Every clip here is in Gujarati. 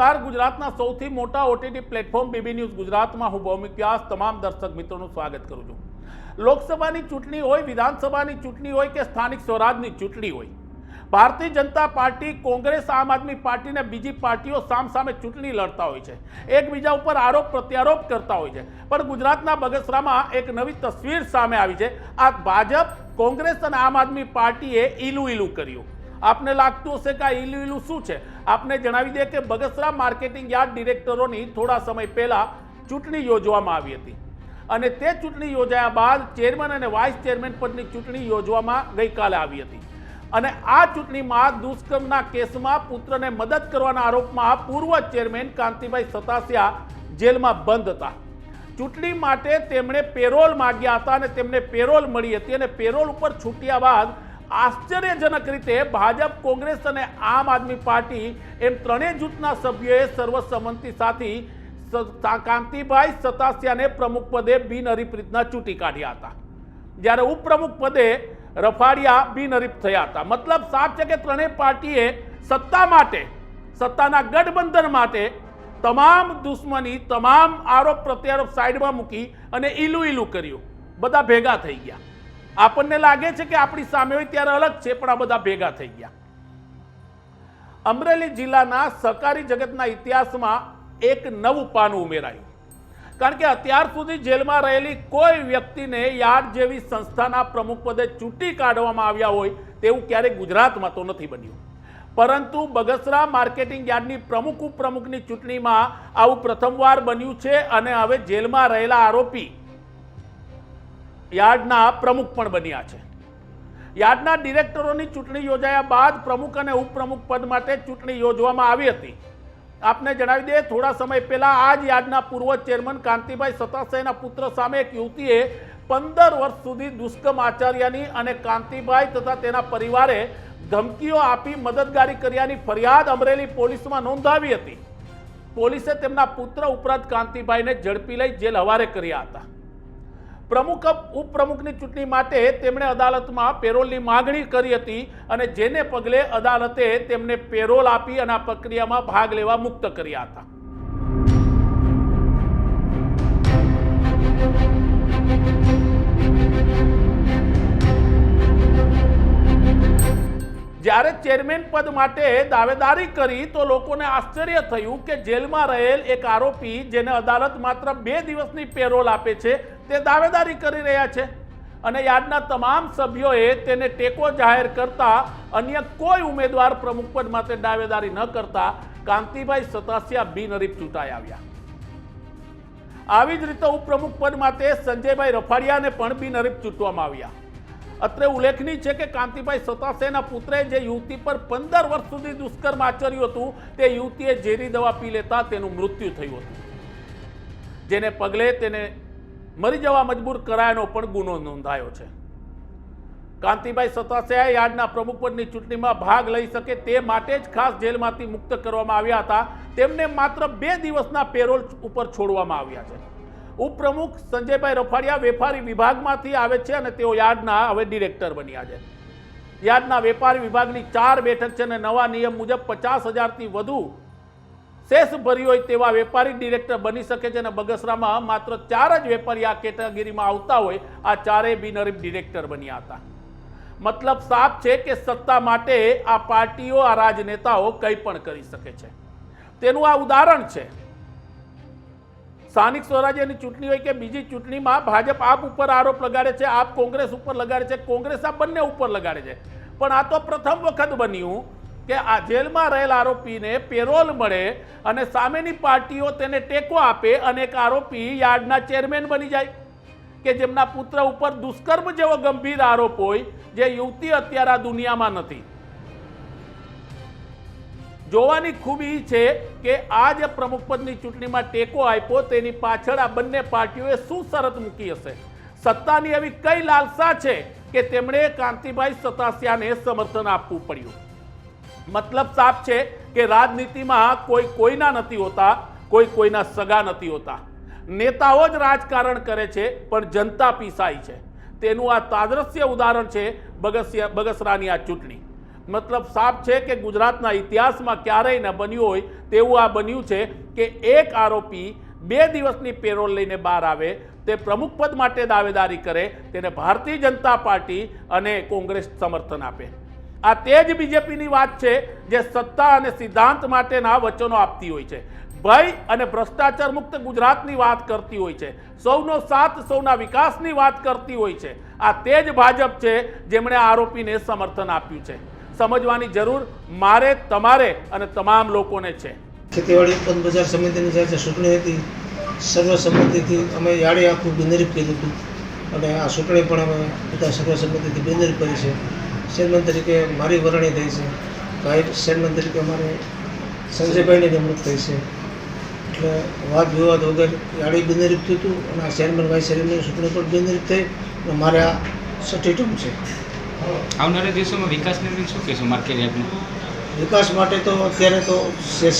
નમસ્કાર. ગુજરાતના સૌથી મોટા ઓટીટી પ્લેટફોર્મ બીબી ન્યૂઝ ગુજરાતમાં હું ભૌમિક વ્યાસ. તમામ દર્શક મિત્રોનું સ્વાગત કરું છું. લોકસભાની ચૂંટણી હોય, વિધાનસભાની ચૂંટણી હોય કે સ્થાનિક સ્વરાજની ચૂંટણી હોય, ભારતીય જનતા પાર્ટી, કોંગ્રેસ, આમ આદમી પાર્ટી અને બીજી પાર્ટીઓ સામસામે ચૂંટણી લડતા હોય છે. એકબીજા ઉપર આરોપ પ્રત્યારોપ કરતા હોય છે. પણ ગુજરાતના બગસરામાં એક નવી તસવીર સામે આવી છે. આ ભાજપ, કોંગ્રેસ અને આમ આદમી પાર્ટીએ ઈલું ઈલું કર્યું. આપને લાગતું હશે કે આ ઈલું શું છે? આપને જણાવી દે કે બગસરા માર્કેટિંગ યાર્ડ ડિરેક્ટરોની થોડા સમય પહેલાં ચૂંટણી યોજવામાં આવી હતી. અને તે ચૂંટણી યોજાયા બાદ ચેરમેન અને વાઇસ ચેરમેન પદની ચૂંટણી યોજવામાં ગઈકાલે આવી હતી. અને આ ચૂંટણીમાં દુષ્કર્મના કેસમાં પુત્રને મદદ કરવાના આરોપમાં પૂર્વ ચેરમેન કાંતિભાઈ સતાસિયા જેલમાં બંધ હતા. ચૂંટણી માટે તેમણે પેરોલ માગ્યા હતા અને તેમને પેરોલ મળી હતી અને પેરોલ ઉપર છૂટ્યા બાદ આશ્ચર્યજનક રીતે ભાજપ, કોંગ્રેસ અને આમ આદમી પાર્ટી એમ ત્રણેય જૂથના સભ્યોએ સર્વસંમતિ સાથે કાંતિભાઈ સતાસિયાને પ્રમુખ પદે બિનહરીફ રીતના ચૂંટી કાઢ્યા હતા. જ્યારે ઉપપ્રમુખ પદે રફાડિયા બિનહરીફ થયા હતા. મતલબ સાફ છે કે ત્રણેય પાર્ટીએ સત્તા માટે, સત્તાના ગઠબંધન માટે તમામ દુશ્મની, તમામ આરોપ પ્રત્યારોપ સાઈડમાં મૂકી અને ઈલું ઈલું કર્યું. બધા ભેગા થઈ ગયા. આપણને લાગે છે કે આપણી સામે હોય ત્યારે અલગ છે, પણ આ બધા ભેગા થઈ ગયા. અમરેલી જિલ્લાના સહકારી જગતના ઇતિહાસમાં એક નવું પાનું ઉમેરાયું. કારણ કે અત્યાર સુધી જેલમાં રહેલી કોઈ વ્યક્તિને યાર્ડ જેવી સંસ્થાના પ્રમુખ પદે ચૂંટી કાઢવામાં આવ્યા હોય તેવું ક્યારેય ગુજરાતમાં તો નથી બન્યું. પરંતુ બગસરા માર્કેટિંગ યાર્ડની પ્રમુખ ઉપપ્રમુખની ચૂંટણીમાં આવું પ્રથમવાર બન્યું છે અને હવે જેલમાં રહેલા આરોપી યાર્ડના પ્રમુખ પણ બન્યા છે. યાર્ડના ડિરેક્ટરોની ચૂંટણી યોજાયા બાદ પ્રમુખ અને ઉપપ્રમુખ પદ માટે ચૂંટણી યોજવામાં આવી હતી. આપને જણાવી દઈએ, થોડા સમય પહેલા આ જ યાર્ડના પૂર્વ ચેરમેન કાંતિભાઈ સતાસાઈના પુત્ર સામે એક યુવતીએ પંદર વર્ષ સુધી દુષ્કર્મ આચાર્યાની અને કાંતિભાઈ તથા તેના પરિવારે ધમકીઓ આપી મદદગારી કર્યાની ફરિયાદ અમરેલી પોલીસમાં નોંધાવી હતી. પોલીસે તેમના પુત્ર ઉપરાંત કાંતિભાઈને ઝડપી લઈ જેલ હવારે કર્યા હતા. પ્રમુખ ઉપપ્રમુખની ચૂંટણી માટે તેમણે અદાલતમાં પેરોલની માગણી કરી હતી અને જેને પગલે અદાલતે તેમને પેરોલ આપી અને આ પ્રક્રિયામાં ભાગ લેવા મુક્ત કર્યા હતા. જ્યારે ચેરમેન પદ માટે દાવેદારી કરી તો લોકોને આશ્ચર્ય થયું કે જેલમાં રહેલ એક આરોપી જેને અદાલત માત્ર બે દિવસની પેરોલ આપે છે તે દાવેદારી કરી રહ્યા છે. અને યાર્ડના તમામ સભ્યોએ તેને ટેકો જાહેર કરતા અન્ય કોઈ ઉમેદવાર પ્રમુખ પદ માટે દાવેદારી ન કરતા કાંતિભાઈ સતાસિયા બિનહરીફ ચૂંટાઈ આવ્યા. આવી જ રીતે ઉપપ્રમુખ પદ માટે સંજયભાઈ રફાડિયાને પણ બિનહરીફ ચૂંટવામાં આવ્યા. અત્રે ઉલ્લેખનીય છે કે કાંતિભાઈ સતાસેના પુત્રે જે યુવતી પર પંદર વર્ષ સુધી દુષ્કર્મ આચર્યું હતું, તે યુવતીએ ઝેરી દવા પી લેતા તેનું મૃત્યુ થયું હતું. જેને પગલે તેને મરી જવા મજબૂર કરાયાનો પણ ગુનો નોંધાયો છે. કાંતિભાઈ સતાસિયા યાર્ડના પ્રમુખ પદની ચૂંટણીમાં ભાગ લઈ શકે તે માટે જ ખાસ જેલમાંથી મુક્ત કરવામાં આવ્યા હતા. તેમને માત્ર બે દિવસના પેરોલ ઉપર છોડવામાં આવ્યા છે. ઉપપ્રમુખ સંજયભાઈ રફાડિયા વેપારી વિભાગમાંથી આવે છે અને તેઓ યાર્ડના હવે ડિરેક્ટર બન્યા છે. યાર્ડના વેપારી વિભાગની ચાર બેઠક છે અને નવા નિયમ મુજબ પચાસ હજારથી વધુ શેષ ભરી હોય તેવા વેપારી ડિરેક્ટર બની શકે છે અને બગસરામાં માત્ર ચાર જ વેપારી આ કેટેગરીમાં આવતા હોય, આ ચારેય બિનરીફ ડિરેક્ટર બન્યા હતા. મતલબ સાફ છે કે સત્તા માટે આ પાર્ટીઓ, આ રાજનેતાઓ કંઈ પણ કરી શકે છે. તેનું આ ઉદાહરણ છે. સ્થાનિક સ્વરાજ્યની ચૂંટણી હોય કે બીજી ચૂંટણીમાં ભાજપ આપ ઉપર આરોપ લગાડે છે, આપ કોંગ્રેસ ઉપર લગાડે છે, કોંગ્રેસ આ બંને ઉપર લગાડે છે. પણ આ તો પ્રથમ વખત બન્યું કે આ જેલમાં રહેલા આરોપીને પેરોલ મળે અને સામેની પાર્ટીઓ તેને ટેકો આપે અને એક આરોપી યાર્ડના ચેરમેન બની જાય. કે જેમના પુત્ર ઉપર દુષ્કર્મ જેવો ગંભીર આરોપ હોય, જે યુવતી અત્યારે આ દુનિયામાં નથી. જોવાની ખૂબી છે કે આ જે પ્રમુખપદની ચૂંટણીમાં ટેકો આપ્યો, તેની પાછળ આ બંને પાર્ટીઓએ શું શરત મૂકી હશે? સત્તાની એવી કઈ લાલસા છે કે તેમણે કાંતિભાઈ સતાસિયાને સમર્થન આપવું પડ્યું? મતલબ સાફ છે કે રાજનીતિમાં કોઈ કોઈના નથી હોતા, કોઈ કોઈના સગા નથી હોતા. નેતાઓ જ રાજકારણ કરે છે, પણ જનતા પીસાય છે. તેનું આ તાદ્રશ્ય ઉદાહરણ છે બગસિયા, બગસરાની આ ચૂંટણી. મતલબ સાફ છે કે ગુજરાતના ઇતિહાસમાં ક્યારેય ન બન્યું હોય તેવું આ બન્યું છે કે એક આરોપી બે દિવસની પેરોલ લઈને બહાર આવે, તે પ્રમુખ પદ માટે દાવેદારી કરે, તેને ભારતીય જનતા પાર્ટી અને કોંગ્રેસ સમર્થન આપે. આ તે જ બીજેપીની વાત છે જે સત્તા અને સિદ્ધાંત માટેના વચનો આપતી હોય છે. ભય અને ભ્રષ્ટાચાર મુક્ત ગુજરાતની વાત કરતી હોય છે. સૌનો સાથ, સૌના વિકાસની વાત કરતી હોય છે. આ તે જ ભાજપ છે જેમણે આરોપીને સમર્થન આપ્યું છે. સમજવાની જરૂર મારે, તમારે અને તમામ લોકોને છે. ખેતીવાડી ઉત્પન્ન બજાર સમિતિની જ્યારે ચૂંટણી હતી. સર્વસંમતિથી અમે યાળે આખું બિનરીફ કર્યું હતું. અને આ ચૂંટણી પણ અમે બધા સર્વસંમતિથી બિનરીફ કરી છે. ચેરમેન તરીકે મારી વરણી થઈ છે. વાઇસ ચેરમેન તરીકે અમારે સંજયભાઈની નિમણૂક થઈ છે. એટલે વાદ વિવાદ વગર ગાડી બિનરીફ થયું હતું અને આ ચેરમેન વાઇસ ચેરમેનની ચૂંટણી પણ બિનરીફ થઈ અને મારે આ છઠ્ઠી ટર્મ છે. આવનારા દિવસોમાં વિકાસ લઈને શું કહેશો માર્કેટ એપનું વિકાસ માટે તો અત્યારે તો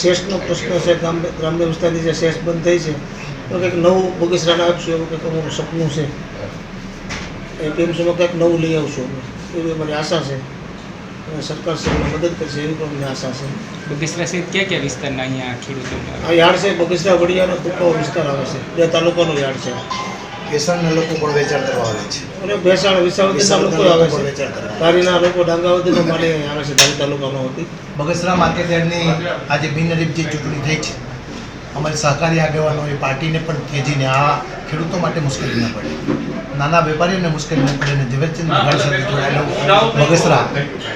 શેષનો પ્રશ્ન છે ગ્રામ ગ્રામ્ય વિસ્તારની જે શેષ બંધ થઈ છે તો કંઈક નવું બગીચરાને આપશું એવું કંઈક અમારું સપનું છે. એ ટીમ્સમાં કંઈક નવું લઈ આવશું અમે. એવી મને આશા છે. અને સરકાર છે મદદ કરશે એવી પણ મને આશા છે. બગસરા સહિત ક્યાં ક્યાં વિસ્તારના અહીંયા ખેડૂતો આ યાર્ડ છે બગસરા વડિયાનો કુકાઓ વિસ્તાર આવે છે. બે તાલુકાનો યાર્ડ છે. ભેસાણના લોકો પણ વેચાણ કરવા આવે છે. અને ભેસાણ વિસાવદીના લોકો આવે છે. વેચાણ કરવા ધારીના લોકો ડાંગાવતીનો માટે આવે છે ધારી તાલુકામાં હતી. બગસરા માર્કેટ યાર્ડની આજે બિનહરીફ જે ચૂંટણી થઈ છે. અમારી સહકારી આગેવાનોએ પાર્ટીને પણ ખેંચીને આ ખેડૂતો માટે મુશ્કેલી ન પડે. નાના વેપારીઓને મુશ્કેલી ન પડે અને ઝવેરચંદ મેઘાણી સાથે જોડાયેલો બગસરા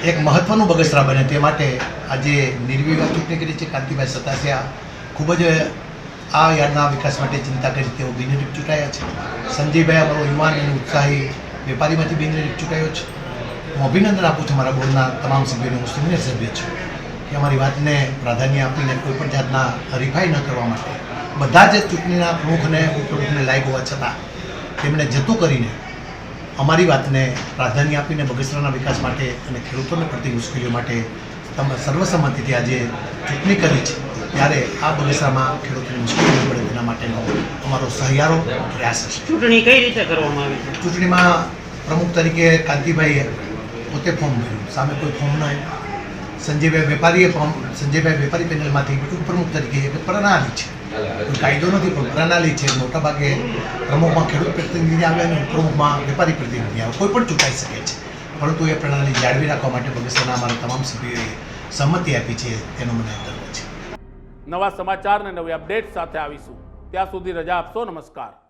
એક મહત્વનું બગસરા બને તે માટે આજે નિર્વિવાદ ચૂંટણી કરી છે. કાંતિભાઈ સતાસિયા ખૂબ જ આ યાર્ડના વિકાસ માટે ચિંતા કરી તેઓ બિનરીપ ચૂંટાયા છે. સંજયભાઈ અમારો યુવાન અને ઉત્સાહી વેપારીમાંથી બિનરીપ ચૂંટાયો છે. હું અભિનંદન આપું છું મારા બોર્ડના તમામ સભ્યોને. હું સિનિયર સભ્ય છું. કે અમારી વાતને પ્રાધાન્ય આપીને કોઈ પણ જાતના હરીફાઈ ન કરવા માટે. બધા જ ચૂંટણીના પ્રમુખને ઉપપ્રમુખને લાયક હોવા છતાં તેમણે જતું કરીને અમારી વાતને પ્રાધાન્ય આપીને બગસરાના વિકાસ માટે અને ખેડૂતોને પડતી મુશ્કેલીઓ માટે તમે સર્વસંમતિથી આજે ચૂંટણી કરી છે. ત્યારે આ બગસરામાં ખેડૂતોને મુશ્કેલી ન પડે તેના માટેનો અમારો સહિયારો પ્રયાસ હશે. ચૂંટણી કઈ રીતે કરવામાં આવી છે? ચૂંટણીમાં પ્રમુખ તરીકે કાંતિભાઈએ પોતે ફોર્મ ભર્યું. સામે કોઈ ફોર્મ ન આવ્યું સંજયભાઈ વેપારીએ ફોર્મ સંજયભાઈ વેપારી પેનલમાંથી ઉપપ્રમુખ તરીકે પ્રણાલી છે. કાયદો નથી પણ પ્રણાલી છે. મોટાભાગે પ્રમુખમાં ખેડૂત પ્રતિનિધિ આવે અને ઉપપ્રમુખમાં વેપારી પ્રતિનિધિ આવે. કોઈ પણ ચૂંટાઈ શકે છે. પરંતુ એ પ્રણાલી જાળવી રાખવા માટે ભવિષ્યના અમારા તમામ સભ્યોએ સંમતિ આપી છે. તેનો મને ગર્વ છે. નવા સમાચાર અને નવી અપડેટ સાથે આવીશું. ત્યાં સુધી રજા આપશો. નમસ્કાર.